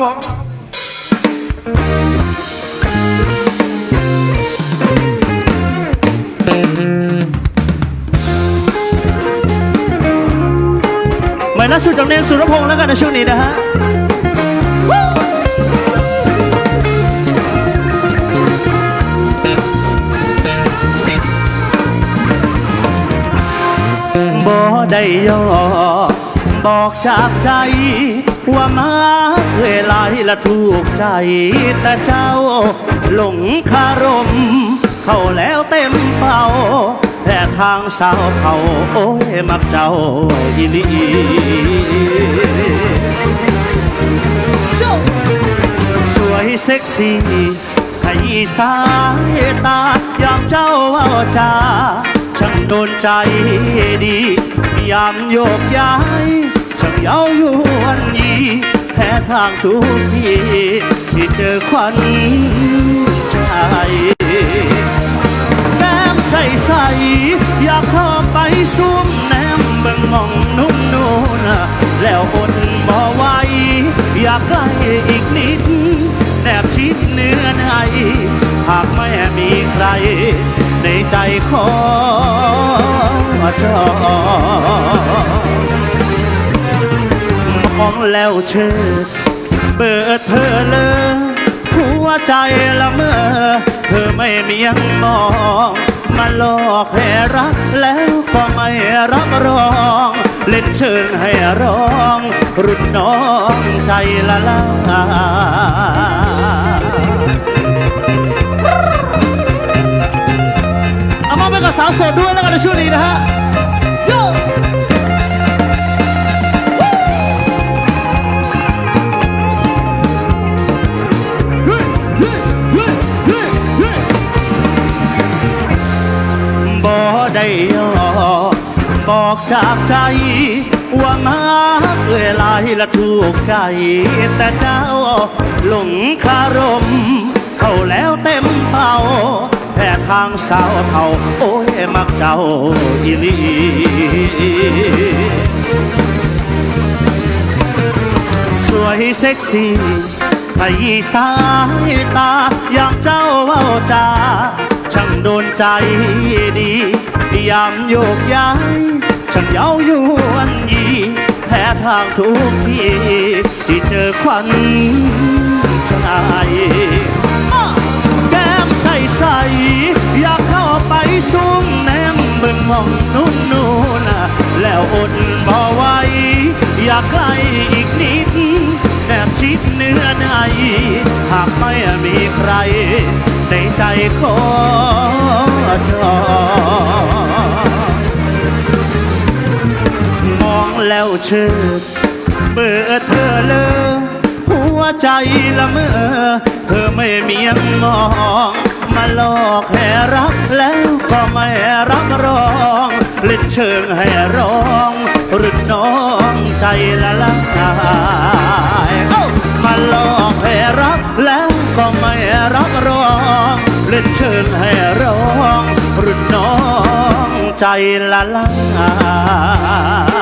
หมายล่าสุดจากเนมสุรพงษ์แล้วกันในช่วงนี้นะฮะบ่ได้ย่อบอกจากใจว่ามาเวล ละถูกใจ แต่เจ้าหลงคารม เข้าแล้วเต็มเป่าแต่ทางสาวเขาโอ้ยมักเจ้าอีหลีสวยเซ็กซี่ให้สายตายามเจ้าเว่าจาช่างโดนใจดี ยามโยกย้ายช่างเย้ายวนยี แพ้ทางทุกทีที่เจอควันใจแนมใสใสอยากเข้าไปซุ่มแนมเบิ่งมองนุ่มนูนแล้วอดบ่ไหวอยากใกล้อีกนิด แนบชิดเนื้อในหากไม่มีใคร ในใจขอจอ มองแล้วเชิดเปิดเธอเลยหัวใจละเมอเธอไม่มียังมองมาหลอกให้รักแล้วก็ไม่รับรอง เล่นเชิงให้ร้อง รุ่นน้องใจละลายเอามาไปกับสาวโสดด้วยแล้วกันในช่วงนี้นะฮะโย ได้ยอบอกจากใจ ว่ามาเอ่ยลายละถูกใจ แต่เจ้าหลงคารม เข้าแล้วเต็มเป่าแต่ทางสาวเท่า โอ้ย มักเจ้าอีลีสวยเซ็กซี่ขยี้สายตา อย่างเจ้าเว้าจาช่างโดนใจดี ยามโยกย้ายช่างเย้ายวนยีแพ้ทางทุกทีที่เจอควันชายอ้อแก้มใสใสอยากเข้าไปซุ่มแนมเบิ่งมองนุ่นนูนแล้วอดบ่ไหวอยากใกล้อีกนิดแนบชิดเนื้อในหากไม่มีใครในใจขอจอ ชิดเปิดเธอเลย หัวใจละเมอ เธอไม่มียงมอง มาหลอกให้รักแล้วก็ไม่รับรองเล่นเชิงให้ร้องรุ่นน้องใจละลายมาหลอกให้รักแล้วก็ไม่รับรองเล่นเชิงให้ร้องรุ่นน้องใจละลาย